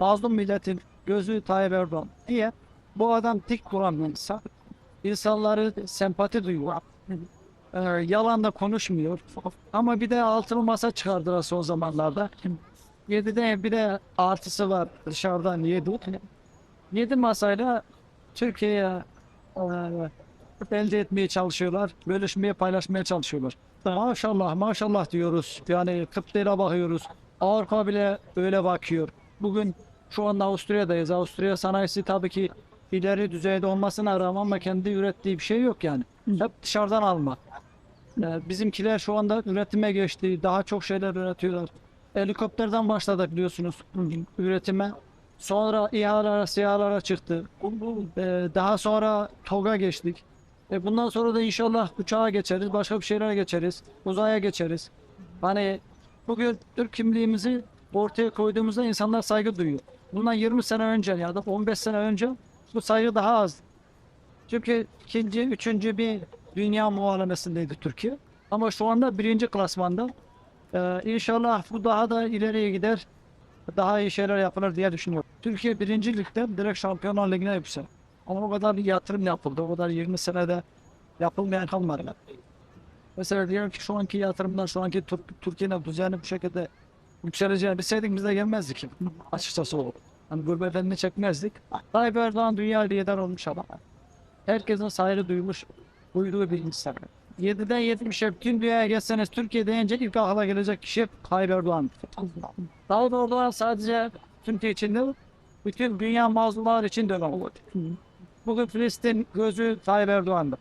mazlum milletin gözü Tayyip Erdoğan diye bu adam dik duran insan. İnsanları sempati duyuyor. Ee, yalan da konuşmuyor. Ama bir de altılı masa çıkardılar son zamanlarda. Yedide bir de artısı var dışarıdan yedi. Yedi masayla Türkiye'ye e, elde etmeye çalışıyorlar. Bölüşmeye, paylaşmaya çalışıyorlar. Maşallah, maşallah diyoruz. Yani kıtlığa bakıyoruz. Avrupa bile öyle bakıyor. Bugün şu anda Avusturya'dayız. Avusturya sanayisi tabii ki ileri düzeyde olmasına rağmen ama kendi ürettiği bir şey yok yani. Hep dışarıdan alma. Ee, Bizimkiler şu anda üretime geçti. Daha çok şeyler üretiyorlar. Helikopterden başladık biliyorsunuz üretime. Sonra İHA'lara, SİHA'lara çıktı. Ee, Daha sonra TOG'a geçtik. E bundan sonra da inşallah uçağa geçeriz, başka bir şeylere geçeriz, uzaya geçeriz. Hani bugün Türk kimliğimizi ortaya koyduğumuzda insanlar saygı duyuyor. Bundan 20 sene önce ya da 15 sene önce bu saygı daha az. Çünkü ikinci, üçüncü bir dünya muhalemesindeydi Türkiye. Ama şu anda birinci klasmanda. Ee, inşallah bu daha da ileriye gider. Daha iyi şeyler yapılır diye düşünüyorum. Türkiye birinci ligden direkt Şampiyonlar Ligi'ne yükselir. Ama o kadar bir yatırım yapıldı. O kadar 20 senede yapılmayan kalmadı. Mesela diyorum ki şu anki yatırımlar, şu anki Tur- Türkiye'nin düzeni bu şekilde yükseleceğini bilseydik biz de gelmezdik. Açıkçası o. Hani gurbetlerini çekmezdik. Tayyip Erdoğan dünya lider olmuş ama. Herkesin saygı duymuş, duyduğu bir insan. 7'den 70'e bütün dünyaya geçseniz Türkiye deyince ilk akla gelecek kişi Tayyip Erdoğan. Tayyip Erdoğan sadece Türkiye için değil, bütün dünya mazlumlar için de var. Bugün Filistin gözü Tayyip Erdoğan'da.